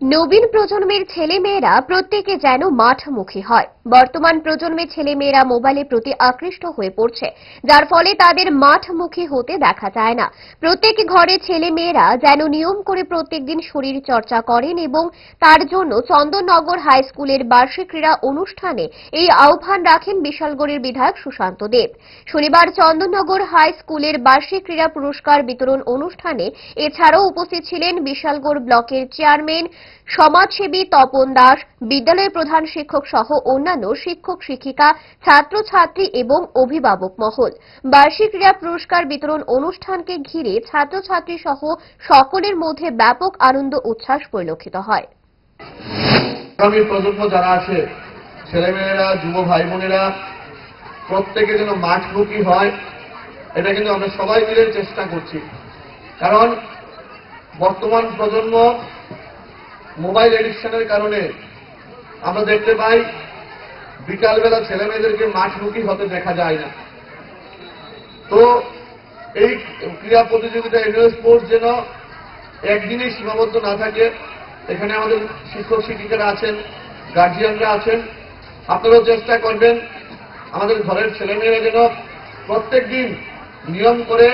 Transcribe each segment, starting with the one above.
নবীন প্রজন্মের ছেলেমেয়েরা প্রত্যেকে যেন মাঠমুখী হয়। বর্তমান প্রজন্মের ছেলেমেয়েরা মোবাইলের প্রতি আকৃষ্ট হয়ে পড়ছে, যার ফলে তাদের মাঠমুখী হতে দেখা যায় না। প্রত্যেক ঘরে ছেলেমেয়েরা যেন নিয়ম করে প্রত্যেকদিন শরীর চর্চা করেন এবং তার জন্য চন্দননগর হাই স্কুলের বার্ষিক ক্রীড়া অনুষ্ঠানে এই আহ্বান রাখেন বিশালগড়ের বিধায়ক সুশান্ত দেব। শনিবার চন্দননগর হাই স্কুলের বার্ষিক ক্রীড়া পুরস্কার বিতরণ অনুষ্ঠানে এছাড়াও উপস্থিত ছিলেন বিশালগড় ব্লকের চেয়ারম্যান সমাজসেবী তপন দাস, বিদ্যালয়ের প্রধান শিক্ষক সহ অন্যান্য শিক্ষক, শিক্ষিকা, ছাত্রছাত্রী এবং অভিভাবক মহল। বার্ষিক ক্রীড়া পুরস্কার বিতরণ অনুষ্ঠানকে ঘিরে ছাত্রছাত্রী সহ সকলের মধ্যে ব্যাপক আনন্দ উচ্ছ্বাস পরিলক্ষিত হয়। আগামী প্রজন্ম যারা আছে, ছেলেমেয়েরা, যুব ভাই বোনেরা প্রত্যেকে যেন মাঠমুখী হয়, এটা কিন্তু আমরা সবাই মিলে চেষ্টা করছি। কারণ বর্তমান প্রজন্ম মোবাইল এডিকশনের কারণে আমরা দেখতে পাই বিকালবেলা ছেলেমেয়েদেরকে মাঠমুখী হতে দেখা যায় না। তো এই ক্রীড়া প্রতিযোগিতা এনুয়াল স্পোর্টস যেন একদিনেই সীমাবদ্ধ না থাকে, এখানে আমাদের শিক্ষক শিক্ষিকারা আছেন গার্জিয়ানরা আছেন, আপনারাও চেষ্টা করবেন আমাদের ঘরের ছেলেমেয়েরা যেন প্রত্যেক দিন নিয়ম করে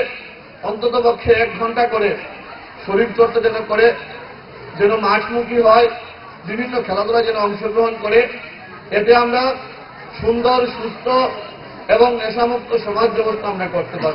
অন্তত পক্ষে এক ঘণ্টা করে শরীর চর্চা যেন করে যেন মাঠমুখী হয়, বিভিন্ন খেলাধুলা যেন অংশগ্রহণ করে। এতে আমরা সুন্দর, সুস্থ এবং নেশামুক্ত সমাজ ব্যবস্থা আমরা করতে পারব।